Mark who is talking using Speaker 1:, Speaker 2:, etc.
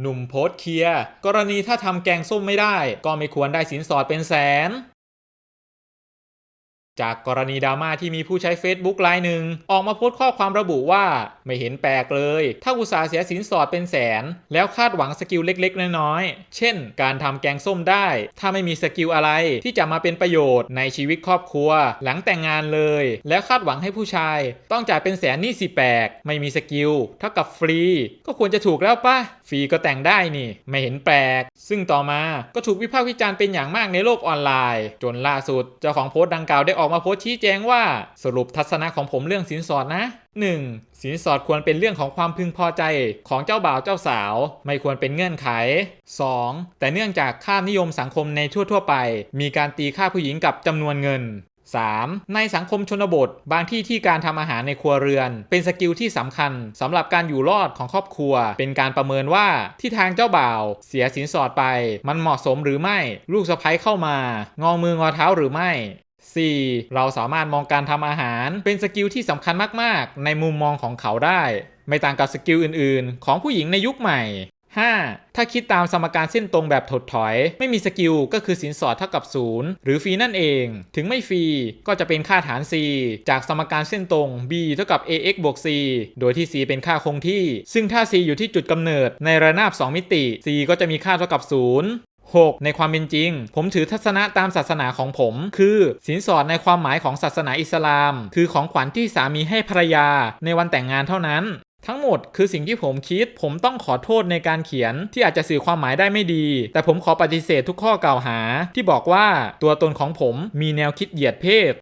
Speaker 1: หนุ่มโพสเคลียร์กรณีถ้าทำแกงส้มไม่ได้ ก็ไม่ควรได้สินสอดเป็นแสน จากกรณีดราม่าที่มีผู้ใช้ Facebook รายหนึ่ง ออกมาโพสต์ข้อความระบุว่า ไม่เห็นแปลกเลย ถ้าอุตสาห์เสียสินสอดเป็นแสน แล้วคาดหวังสกิลเล็กๆ น้อยๆ เช่น การทำแกงส้มได้ ถ้าไม่มีสกิลอะไรที่จะมาเป็นประโยชน์ในชีวิตครอบครัว หลังแต่งงานเลย แล้วคาดหวังให้ผู้ชาย ต้องจ่ายเป็นแสนนี่สิแปลก ไม่มีสกิลเท่ากับฟรี ก็ควรจะถูกแล้วป่ะฟรีก็แต่งได้นี่ ไม่เห็นแปลก ซึ่งต่อมาก็ถูกวิพากษ์วิจารณ์เป็นอย่างมากในโลกออนไลน์ จนล่าสุดเจ้าของโพสต์ดังกล่าวได้ออกมาโพสต์ชี้แจงว่าสรุปทัศนะของผมเรื่องสินสอดนะ 1. สินสอดควรเป็นเรื่องของความพึงพอใจของเจ้าบ่าวเจ้าสาว ไม่ควรเป็นเงื่อนไข 2. แต่เนื่องจากค่านิยมสังคมในทั่ว ๆ ไป มีการตีค่าผู้หญิงกับจำนวนเงิน 3. ในสังคมชนบท บางที่ที่การทำอาหารในครัวเรือน เป็นสกิลที่สำคัญสำหรับการอยู่รอดของครอบครัว เป็นการประเมินว่าที่ทางเจ้าบ่าว เสียสินสอดไป มันเหมาะสมหรือไม่ ลูกสะใภ้เข้ามางอมืองอเท้าหรือไม่ 4. เราสามารถมองการทำอาหารเป็นสกิลที่สำคัญมาก ๆ ในมุมมองของเขาได้ ไม่ต่างกับสกิลอื่น ๆ ของผู้หญิงในยุคใหม่ 5. ถ้าคิดตามสมการเส้นตรงแบบถดถอย ไม่มีสกิลก็คือสินสอดเท่ากับ 0 หรือฟรีนั่นเอง ถึงไม่ฟรีก็จะเป็นค่าฐาน c จากสมการเส้นตรง b เท่ากับ ax บวก c โดยที่ c เป็นค่าคงที่ ซึ่งถ้า c อยู่ที่จุดกำเนิดในระนาบ 2 มิติ c ก็จะมีค่าเท่ากับ 0 6. ในความเป็นจริง ผมถือทัศนะตามศาสนาของผม คือสินสอดในความหมายของศาสนาอิสลาม คือของขวัญที่สามีให้ภรรยาในวันแต่งงานเท่านั้นทั้งหมดคือสิ่งที่ผมคิด ผมต้องขอโทษในการเขียนที่อาจจะสื่อความหมายได้ไม่ดี แต่ผมขอปฏิเสธทุกข้อกล่าวหา ที่บอกว่าตัวตนของผมมีแนวคิดเหยียดเพศ